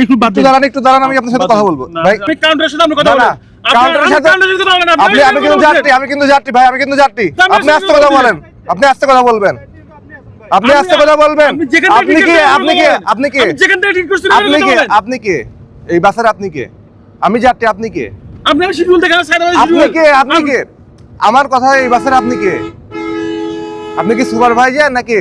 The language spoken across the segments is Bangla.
একটু বাদ একটু দিন। দাঁড়ান আমি আপনার সাথে কথা বলব। ভাই কাউন্টারের সাথে আপনি কথা না, বলেন না, কাউন্টারের সাথে- কাউন্টারের সাথে বলেন আপনি আমি কিন্তু যাত্রী আমি কিন্তু যাত্রী ভাই আমি কিন্তু যাত্রী আপনি আস্তে কথা বলেন। আপনি আস্তে কথা বলবেন। আপনি আস্তে কথা বলবেন। আপনি আপনি কে আপনি কে আপনি কে? আপনি কে আপনি কে? এই বাসের আপনি কে? আমি যাত্রী আপনি কে? আপনি কে আপনি কে? আমার কথা এই বাসের আপনি কে? আপনি কি সুপারভাইজার নাকি?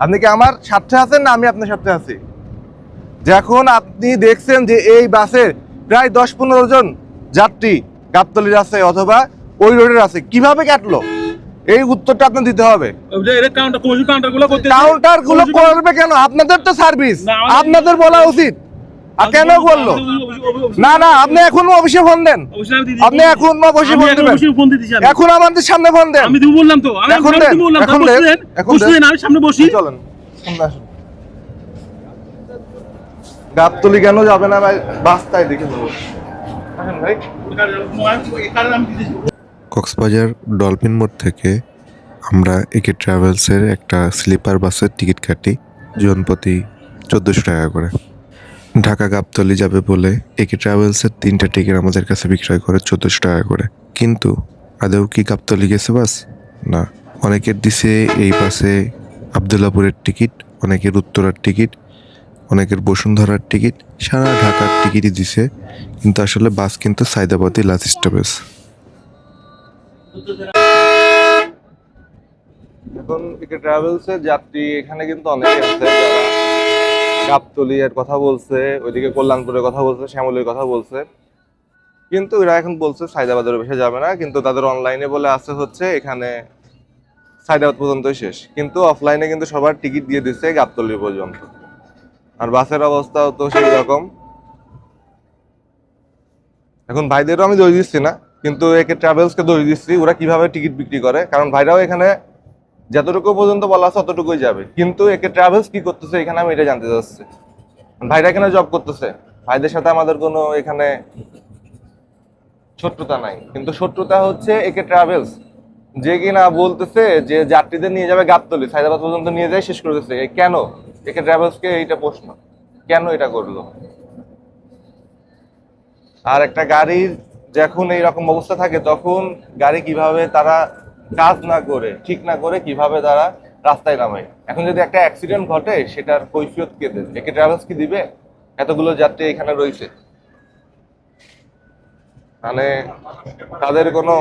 আপনি কি আমার স্বার্থে আছেন না আমি আপনার সাথে আছি? যখন আপনি দেখছেন যে এই বাসের প্রায় দশ পনেরো জন যাত্রী গাবতলির আছে অথবা ওই রোডের আছে কীভাবে কাটলো? এই উত্তরটা আপনার দিতে হবে। কাউন্টারগুলো করতে কাউন্টারগুলো করবে কেন? আপনাদের তো সার্ভিস আপনাদের বলা উচিত। আর কেন করল না না আপনি এখন অফিসে ফোন দেন। আপনি এখন অফিসে ফোন দেবেন। এখন আমাদের সামনে ফোন দেন। আমি দিব বললাম তো। আমি এখন দেন, এখন দেন, এখন দেন। আমি সামনে বসি। চলেন গাবতলি কেন যাবে না ভাই? বাসটাই দেখে ভাই। কক্সবাজার ডলফিন মোড় থেকে আমরা একে ট্রাভেলসের একটা স্লিপার বাসের টিকিট কাটি জনপ্রতি চোদ্দোশো টাকা করে। ঢাকা গাবতলি যাবে বলে একে ট্রাভেলসের তিনটা টিকিট আমাদের কাছে বিক্রয় করে চোদ্দোশো টাকা করে। কিন্তু আদৌ কি গাবতলি গেছে বাস? না। অনেকের দিছে এই বাসে আবদুল্লাপুরের টিকিট অনেকের উত্তরার টিকিট অনেকের বসুন্ধরার টিকিট সারা ঢাকার টিকিটই দিছে। কিন্তু আসলে বাস কিন্তু সাইদাবাদী লাস্ট স্টপেজ এখন ট্রাভেলসের যাত্রী এখানে কিন্তু অনেকে আছে যারা গাবতলি এর কথা বলছে, ওইদিকে কল্যাণপুরের কথা বলছে, শ্যামলের কথা বলছে। কিন্তু এরা এখন বলছে সাইদাবাদের বেশি যাবে না, কিন্তু তাদের অনলাইনে বলে আছে হচ্ছে এখানে সাইদাবাদ পর্যন্তই শেষ। কিন্তু অফলাইনে কিন্তু সবার টিকিট দিয়ে দিচ্ছে গাবতলি পর্যন্ত। আর বাসের অবস্থাও তো সেই রকম। এখন ভাইদেরও আমি দই দিচ্ছি না, কিন্তু একে ট্রাভেলসকে দই দিচ্ছি, ওরা কীভাবে টিকিট বিক্রি করে? কারণ ভাইরাও এখানে যতটুকু পর্যন্ত বলা আছে ততটুকুই যাবে। কিন্তু একে ট্রাভেলস কি করতেছে, এখানে আমি এটা জানতে চাচ্ছি। ভাইরা এখানে জব করতেছে? ভাইদের সাথে আমাদের কোনো এখানে শত্রুতা নাই। কিন্তু শত্রুতা হচ্ছে একে ট্রাভেলস যে কিনা বলতেছে যে যাত্রীদের নিয়ে যাবে গাবতলি, সাইদাবাদ পর্যন্ত নিয়ে যায়, শেষ করে দিচ্ছে এ কেন? একে ট্রাভেলসকে এইটা প্রশ্ন। কেন এটা করল? আর একটা গাড়ির যখন এইরকম অবস্থা থাকে, তখন গাড়ি কীভাবে তারা কাজ না করে, ঠিক না করে কীভাবে তারা রাস্তায় নামায়। এখন যদি একটা অ্যাক্সিডেন্ট ঘটে, সেটার কৈফিয়ত কে দেবে একে ট্রাভেলস কি দিবে? এতগুলো যাত্রী এখানে রয়েছে। মানে তাদের কোনো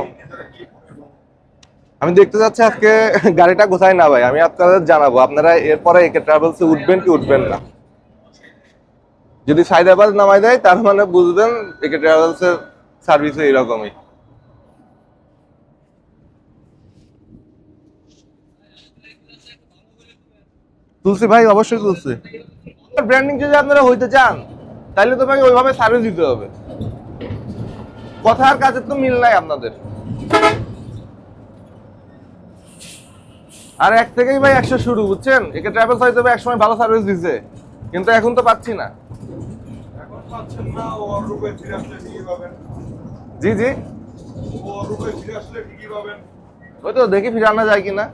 আমি দেখতে যাচ্ছি আজকে গাড়িটা কোথায় না ভাই, আমি আপনাদের জানাব। আপনারা এরপরে একে ট্রাভেলসে উঠবেন কি উঠবেন না? যদি সাইদাবাদ নামাই দেয়, তার মানে বুঝবেন একে ট্রাভেলস এর সার্ভিস তুলসি ভাই অবশ্যই তুলসি। ব্র্যান্ডিং যদি আপনারা হইতে চান তাহলে তো ভাই ওইভাবে সার্ভিস দিতে হবে। কথা আর কাজের তো মিল নাই আপনাদের। আর এক থেকেই ভাই একশো শুরু বুঝছেন? একে ট্রাভেলস হয়তো এক সময় ভালো সার্ভিস দিছে কিন্তু এখন তো পাচ্ছি না। এখন পাচ্ছেন না ও রূপে ফিরে আসলে ঠিকই পাবেন। জি জি। ও রূপে ফিরে আসলে ঠিকই পাবেন। ওই তো দেখি ফিরে আনা যায় কিনা।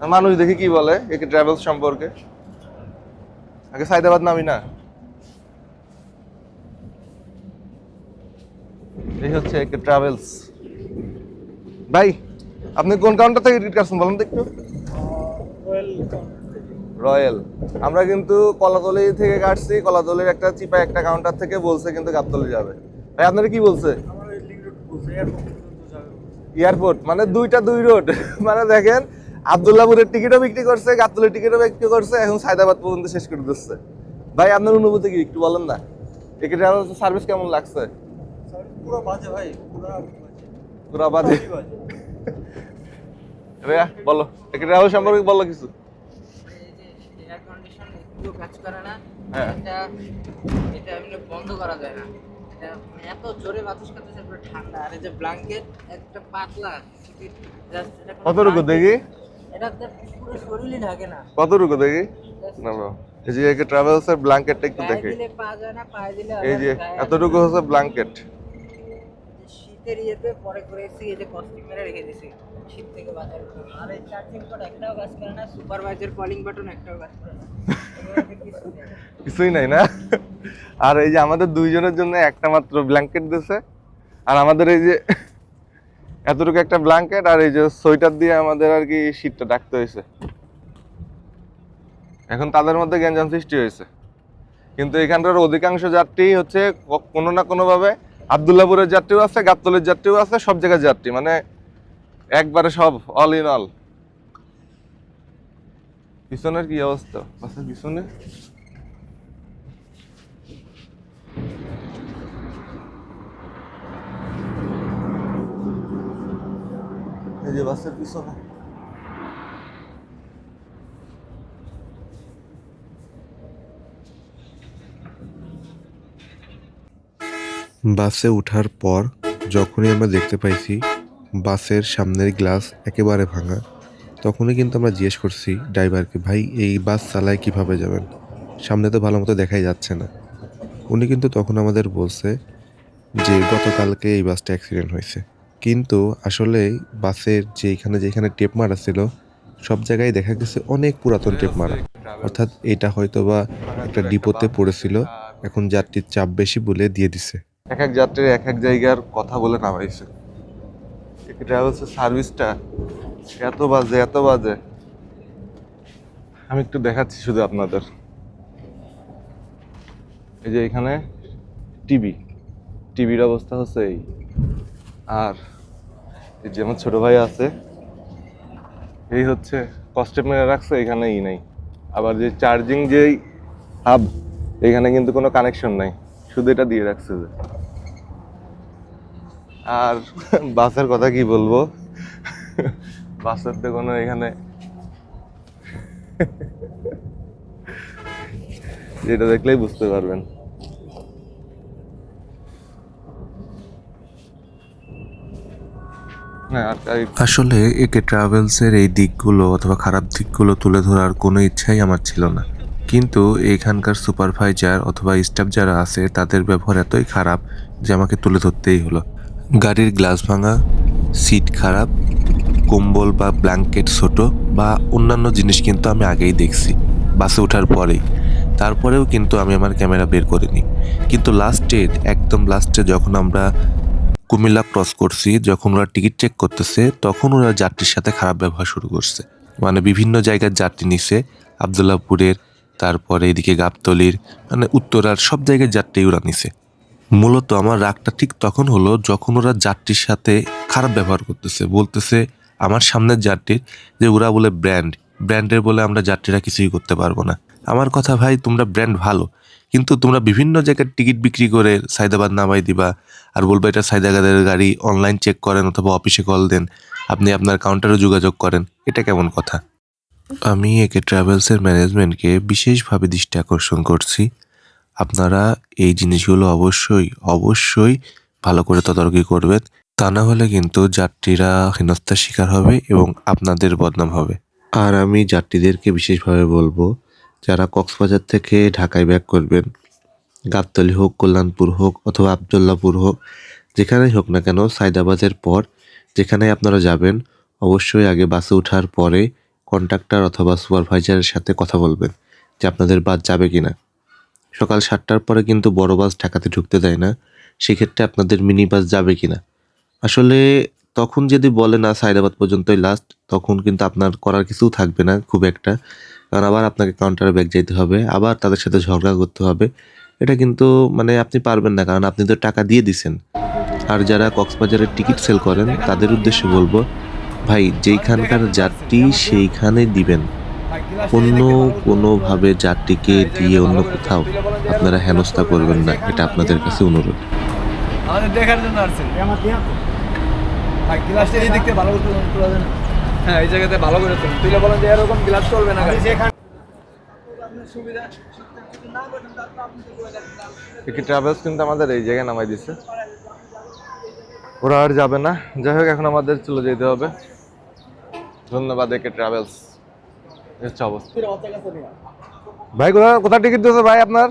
মানুষ দেখি কি বলে? একে ট্রাভেলস সম্পর্কে। আগে সাইদাবাদ নামি না। এই হচ্ছে একে ট্রাভেলস ভাই আপনি কোন কাউন্টার থেকে টিকিট কাটছেন বলেন তো একটু? রয়্যাল। আমরা কিন্তু কলাতলি থেকে কাটছি কলাতলির একটা চিপা একটা কাউন্টার থেকে বলছে কিন্তু গাবতলি যাবে। ভাই আপনারা কি বলছে? এয়ারপোর্ট মানে দুইটা দুই রোড মানে দেখেন আবদুল্লাপুরের টিকিটও বিক্রি করছে গাবতলির টিকিটও বিক্রি করছে এখন সায়দাবাদ পর্যন্ত শেষ করে দিচ্ছে। ভাই আপনার অনুভূতি কি? একটু বলেন না। টিকিট সার্ভিস কেমন লাগছে? পুরো বাজে ভাই পুরো বাজে। রেয়া বলো। টিকিট সম্পর্কে বলো কিছু। এয়ার কাজ করে না হ্যাঁ। এটা এটা বন্ধ করা যায় না এত জোরে বাতাস করতেছে পুরো ঠান্ডা আর এই যে ব্ল্যাঙ্কেট একটা পাতলা জাস্ট এটা কোনো কতটুকু দেখি? কতটুকু দেখি? না bro, এই যে একে ট্রাভেলস এর ব্ল্যাঙ্কেটটা একটু দেখি। এই যে এতটুকু হচ্ছে ব্ল্যাঙ্কেট শীতে শীতের ইয়েতে পরে করে এই যে কস্টিং রেখে দিয়েছি। শীত থেকে বাঁচার জন্য। আর এই চার্জিং পোর্ট একটাও কাজ করে না সুপারভাইজার কলিং বাটন একটাও কাজ করে না। এগুলোতে কিছু নেই। কিছুই নাই না? আর এই যে আমাদের দুইজনের জন্য একটা মাত্র ব্ল্যাঙ্কেট দিছে। আর আমাদের এই যে এতটুকু একটা ব্ল্যাঙ্কেট আর এই যে সোয়েটার দিয়ে আমাদের আর কি শীতটা ডাকতে হয়েছে। এখন তাদের মধ্যে গ্যাঞ্জাম সৃষ্টি হয়েছে। কিন্তু এখানকার অধিকাংশ যাত্রী হচ্ছে কোনো না কোনোভাবে আবদুল্লাপুরের যাত্রীও আছে, গাবতলের যাত্রীও আছে, সব জায়গার যাত্রী। মানে একবারে সব অল ইন অল পিছনের কি অবস্থা? পিছনে? এই যে বাসের পিছনে। বাসে ওঠার পর যখনই আমরা দেখতে পাইছি বাসের সামনের গ্লাস একেবারে ভাঙা, তখনই কিন্তু আমরা জিজ্ঞেস করছি ড্রাইভারকে, ভাই, এই বাস চালায় কীভাবে যাবেন? সামনে তো ভালো মতো দেখাই যাচ্ছে না। উনি কিন্তু তখন আমাদের বলছে যে, গতকালকে এই বাসটা অ্যাক্সিডেন্ট হয়েছে। কিন্তু আসলে বাসের যে এখানে যেখানে টেপ মারা ছিল, সব জায়গায় দেখা গেছে অনেক পুরাতন টেপ মারা। অর্থাৎ এটা হয়তো বা একটা ডিপোতে পড়েছিল, এখন যাত্রীর চাপ বেশি বলে দিয়ে দিছে। এক এক যাত্রীর এক এক জায়গার কথা বলে নামাইছে। ট্রাভেলসের সার্ভিসটা। এত বাজে এত বাজে। আমি একটু দেখাচ্ছি শুধু আপনাদের। এই যে এখানে টিভি। টিভির অবস্থা হচ্ছে এই। আর এই যে আমার ছোট ভাই আছে, এই হচ্ছে কস্টেপ মেরে রাখছে এখানে ই নাই। আবার যে চার্জিং যেই হাব এখানে কিন্তু কোনো কানেকশন নাই। শুধু এটা দিয়ে রাখছে যে। আর বাসের কথা কি বলব? বাসের তো কোনো এখানে। যেটা দেখলেই বুঝতে পারবেন হ্যাঁ আর আর- আসলে একে ট্রাভেলসের এই দিকগুলো অথবা খারাপ দিকগুলো তুলে ধরার কোনো ইচ্ছাই আমার ছিল না। কিন্তু এখানকার সুপারভাইজার অথবা স্টাফ যারা আছে, তাদের ব্যবহার এতই খারাপ যে আমাকে তুলে ধরতেই হলো। গাড়ির গ্লাস ভাঙা সিট খারাপ, কম্বল বা ব্ল্যাঙ্কেট ছোট বা অন্যান্য জিনিস কিন্তু আমি আগেই দেখছি, বাসে ওঠার পরেই। তারপরেও কিন্তু আমি আমার ক্যামেরা বের করিনি। কিন্তু লাস্টে একদম লাস্টে যখন আমরা কুমিল্লা ক্রস করছি, যখন ওরা টিকিট চেক করতেছে, তখন ওরা যাত্রীর সাথে খারাপ ব্যবহার শুরু করছে। মানে বিভিন্ন জায়গার যাত্রী নিছে আবদুল্লাপুরের তারপরে এদিকে গাবতলির মানে উত্তরার সব জায়গায় যাত্রী ওরা নিছে। মূলত আমার রাগটা ঠিক তখন হলো, যখন ওরা যাত্রীর সাথে খারাপ ব্যবহার করতেছে, বলতেছে আমার সামনের যাত্রীর যে ওরা বলে ব্র্যান্ড ব্র্যান্ডের বলে আমরা যাত্রীরা কিছুই করতে পারব না। আমার কথা ভাই, তোমরা ব্র্যান্ড ভালো কিন্তু তোমরা বিভিন্ন জায়গায় টিকিট বিক্রি করে সাইদাবাদ নামাই দিবা। আর বলব, এটা সাইদাবাদের গাড়ি অনলাইন চেক করেন অথবা অফিসে কল দেন। আপনি আপনার কাউন্টারে যোগাযোগ করেন। এটা কেমন কথা? আমি একে ট্রাভেলসের ম্যানেজমেন্টকে বিশেষভাবে দৃষ্টি আকর্ষণ করছি। আপনারা এই জিনিসগুলো অবশ্যই অবশ্যই ভালো করে তদারকি করবেন। তা না হলে কিন্তু যাত্রীরা হেনস্থার শিকার হবে এবং আপনাদের বদনাম হবে। আর আমি যাত্রীদেরকে বিশেষভাবে বলব যারা কক্সবাজার থেকে ঢাকায় ব্যাক করবেন, গাবতলি হোক, কল্যাণপুর হোক অথবা আবদুল্লাপুর হোক, যেখানেই হোক না কেন সাইদাবাদের পর যেখানে আপনারা যাবেন, অবশ্যই আগে বাসে ওঠার পরে কন্ট্রাক্টর অথবা সুপারভাইজারের সাথে কথা বলবেন যে আপনাদের বাস যাবে কি না সকাল সাতটার পরে কিন্তু বড় বাস ঢাকাতে ঢুকতে দেয় না, সেক্ষেত্রে আপনাদের মিনি বাস যাবে কিনা। আসলে তখন যদি বলে না সাইদাবাদ পর্যন্তই লাস্ট তখন কিন্তু আপনার করার কিছু থাকবে না খুব একটা। কারণ আবার আপনাকে কাউন্টারে ব্যাগ যেতে হবে, আবার তাদের সাথে ঝগড়া করতে হবে। এটা কিন্তু মানে আপনি পারবেন না, কারণ আপনি তো টাকা দিয়ে দিছেন। আর যারা কক্সবাজারের টিকিট সেল করেন, তাদের উদ্দেশ্যে বলব, ভাই, যেইখানকার যাত্রী সেইখানে দিবেন। অন্য কোনোভাবে যাত্রীকে দিয়ে অন্য কোথাও আপনারা হেনস্থা করবেন না, এটা আপনাদের কাছে অনুরোধ। দেখার জন্য আসছেন। দিক ভালো হ্যাঁ এই জায়গাতে ভালো করে তুলে তুলে বলেন যে এরকম গ্লাস চলবে না গাড়ি। একে ট্রাভেলস কিন্তু আমাদের এই জায়গায় নামাই দিছে। ওরা আর যাবে না। যাই হোক এখন আমাদের চলে যেতে হবে। ধন্যবাদ একে ট্রাভেলস হচ্ছে অবস্থা। ভাই কোথা কোথায় টিকিট দিয়েছে ভাই আপনার?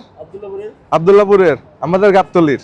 আবদুল্লাপুরের আমাদের গাবতলির।